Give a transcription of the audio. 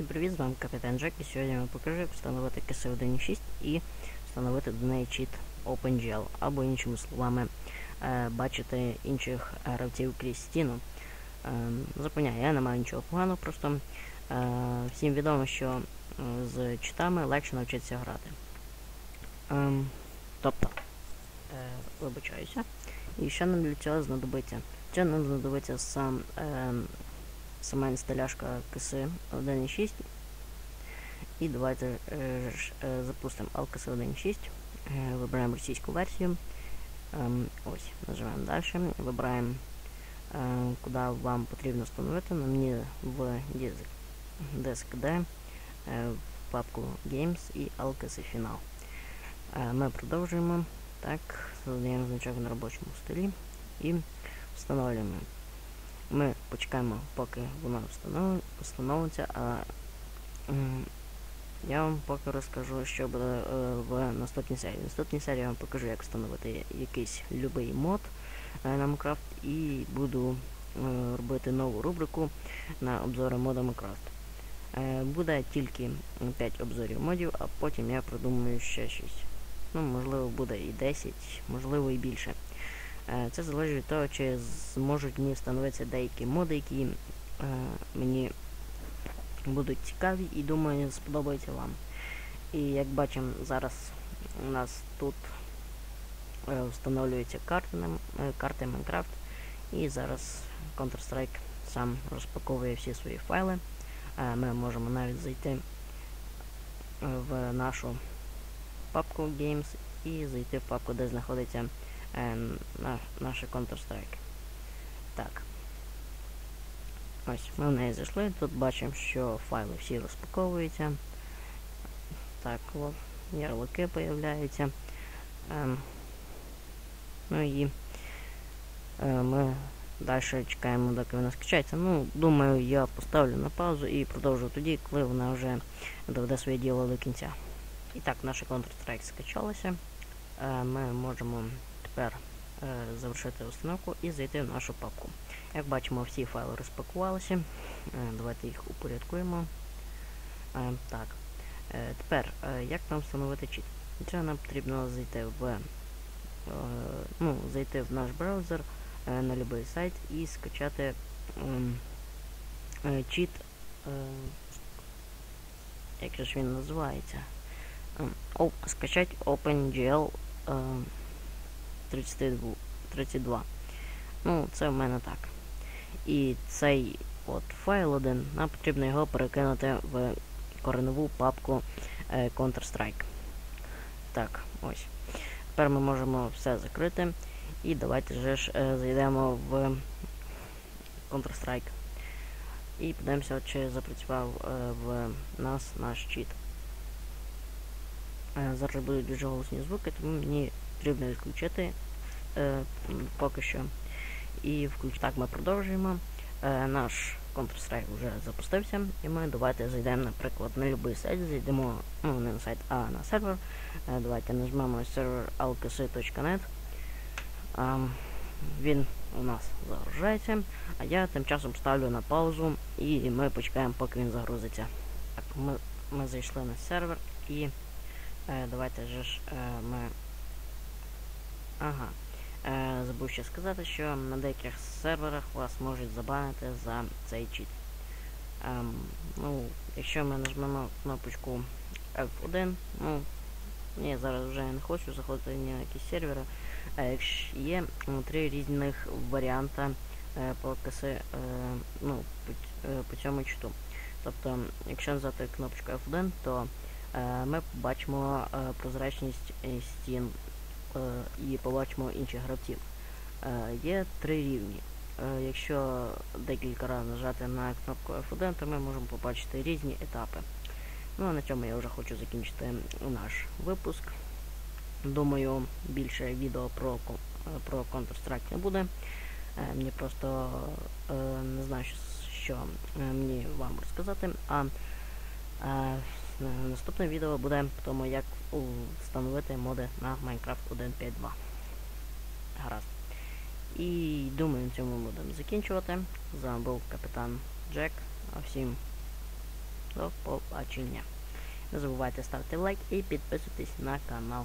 Всім привіт, з вами Капітан Джек і сьогодні я вам покажу, як встановити КС 1.6 і встановити до неї чіт OpenGL, або іншими словами, е, бачити інших гравців крізь стіну. Е, запевняю, я не маю нічого поганого, просто е, всім відомо, що з читами легше навчитися грати. Тобто, вибачаюся. І що нам для цього знадобиться? Це нам знадобиться сам сама інсталяшка кси 1.6. І давайте е, ж, е, запустимо ALKS 1.6. Е, вибираємо російську версію. Ем, ось, нажимаємо далі. Вибираємо, е, куди вам потрібно встановити. На мені в диск, диск D, е, в папку Games і ALKS фінал. Е, ми продовжуємо. Так, задаємо значок на робочому столі і встановлюємо. Почекаємо, поки воно встановиться, а я вам поки розкажу, що буде е, в наступній серії. В наступній серії я вам покажу, як встановити якийсь любий мод е, на Minecraft і буду е, робити нову рубрику на обзори мода Minecraft. Буде тільки 5 обзорів модів, а потім я продумаю ще щось. Ну, можливо, буде і 10, можливо і більше. Е, Це залежить від того, чи зможуть мені встановитися деякі моди, які е, мені будуть цікаві і думаю сподобаються вам. І як бачимо, зараз у нас тут е, встановлюються карти, карти Minecraft. І зараз Counter-Strike сам розпаковує всі свої файли. Ми можемо навіть зайти в нашу папку Games і зайти в папку, де знаходиться е, на, наше Counter-Strike. Так. Ось, ми в неї зайшли. Тут бачимо, що файли всі розпаковуються. Так, от, ярлики появляються. Ем, ну і е, ми далі чекаємо, доки вона скачається. Ну, думаю, я поставлю на паузу і продовжу тоді, коли вона вже доведе своє діло до кінця. І так, наше Counter-Strike скачалося. Е, ми можемо тепер е, завершити установку і зайти в нашу папку. Як бачимо, всі файли розпакувалися. Е, давайте їх упорядкуємо. Е, так. Е, тепер, е, як нам встановити чіт? Для нам потрібно зайти в е, ну, зайти в наш браузер е, на будь-який сайт і скачати ем, е, чіт. Е, як же ж він називається? Ем, о, скачать OpenGL е, 32, 32. Ну, це в мене так. І цей от файл один, нам потрібно його перекинути в коренову папку е, Counter-Strike. Так, ось. Тепер ми можемо все закрити. І давайте же ж е, зайдемо в Counter-Strike. І подивимося, чи запрацював е, в нас наш чіт. Зараз будуть дуже голосні звуки, тому мені потрібно відключити е, поки що. І включ... так ми продовжуємо. Е, наш Counter-Strike вже запустився, і ми давайте зайдемо, наприклад, на будь-який сайт, зайдемо, ну не на сайт, а на сервер. Е, давайте нажмемо сервер alkc.net. Е, він у нас загружається, а я тим часом ставлю на паузу і ми почекаємо, поки він загрузиться. Так, ми, ми зайшли на сервер і е, давайте ж е, ми. Ага. Е, забув ще сказати, що на деяких серверах вас можуть забанити за цей чіт. Ем, ну, якщо ми нажмемо кнопочку F1, ну, ні, зараз вже не хочу заходити на якісь сервери. Е, якщо є три різних варіанти е, по каси, е, ну, по, е, по цьому читу. Тобто, якщо нажати кнопочку F1, то е, ми побачимо е, прозрачність е, стін е, і побачимо інших гравців. Е, є три рівні. Е, якщо декілька разів нажати на кнопку F1, то ми можемо побачити різні етапи. Ну а на цьому я вже хочу закінчити наш випуск. Думаю, більше відео про про Counter-Strike не буде. Е, мені просто е, не знаю, що, мені вам розказати. А е, наступне відео буде по тому, як встановити моди на Minecraft 1.5.2. Гаразд. І думаю, цьому будемо закінчувати. З вами був капітан Джек. А всім До побачення. Не забувайте ставити лайк і підписуйтесь на канал.